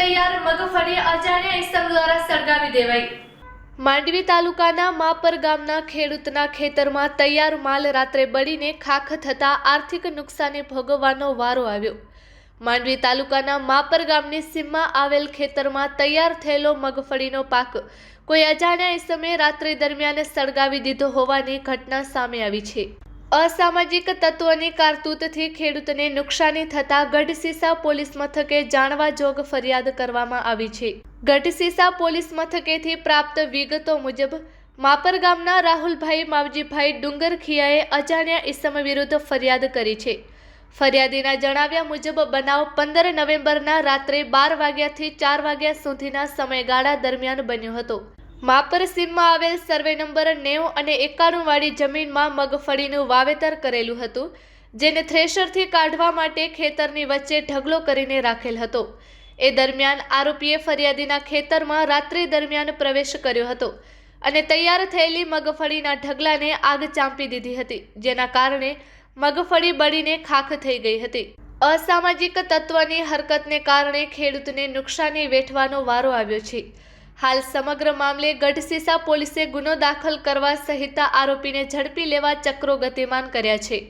તૈયાર મગફળી અજાણ્યા ઇસમ દ્વારા સળગાવી દેવાઈ. માંડવી તાલુકાના માપર ગામના ખેડૂતના ખેતરમાં તૈયાર માલ રાત્રે બળીને ખાખ થતાં આર્થિક નુકસાને ભોગવવાનો વારો આવ્યો. માંડવી તાલુકાના માપર ગામની સીમમાં આવેલ ખેતરમાં તૈયાર થયેલો મગફળીનો પાક કોઈ અજાણ્યા સમયે રાત્રિ દરમિયાન સળગાવી દીધો હોવાની ઘટના સામે આવી છે. અસામાજિક તત્વોની કારતૂતથી ખેડૂતને નુકસાની થતાં ગઢસીસા પોલીસ મથકે જાણવા જોગ ફરિયાદ કરવામાં આવી છે. ગઢસીસા પોલીસ મથકેથી પ્રાપ્ત વિગતો મુજબ, માપર ગામના રાહુલભાઈ માવજીભાઈ ડુંગરખિયાએ અજાણ્યા ઇસમ વિરુદ્ધ ફરિયાદ કરી છે. ફરિયાદીના જણાવ્યા મુજબ, બનાવ પંદર નવેમ્બરના રાત્રે બાર વાગ્યાથી ચાર વાગ્યા સુધીના સમયગાળા દરમિયાન બન્યો હતો. માપર સીમમાં આવેલ સર્વે નંબર નેવું અને એકાણું વાળી જમીનમાં મગફળીનું વાવેતર કરેલું હતું, જેને થ્રેશરથી કાઢવા માટે ખેતરની વચ્ચે ઢગલો કરીને રાખેલ હતો. એ દરમિયાન આરોપીએ ફરિયાદીના ખેતરમાં રાત્રિ દરમિયાન પ્રવેશ કર્યો હતો અને તૈયાર થયેલી મગફળીના ઢગલાને આગ ચાંપી દીધી હતી, જેના કારણે મગફળી બળીને ખાખ થઈ ગઈ હતી. અસામાજિક તત્વની હરકતને કારણે ખેડૂતને નુકસાની વેઠવાનો વારો આવ્યો છે. હાલ સમગ્ર મામલે ગઢસીસા પોલીસે ગુનો દાખલ કરવા સહિત આરોપીને ઝડપી લેવા ચક્રો ગતિમાન કર્યા છે.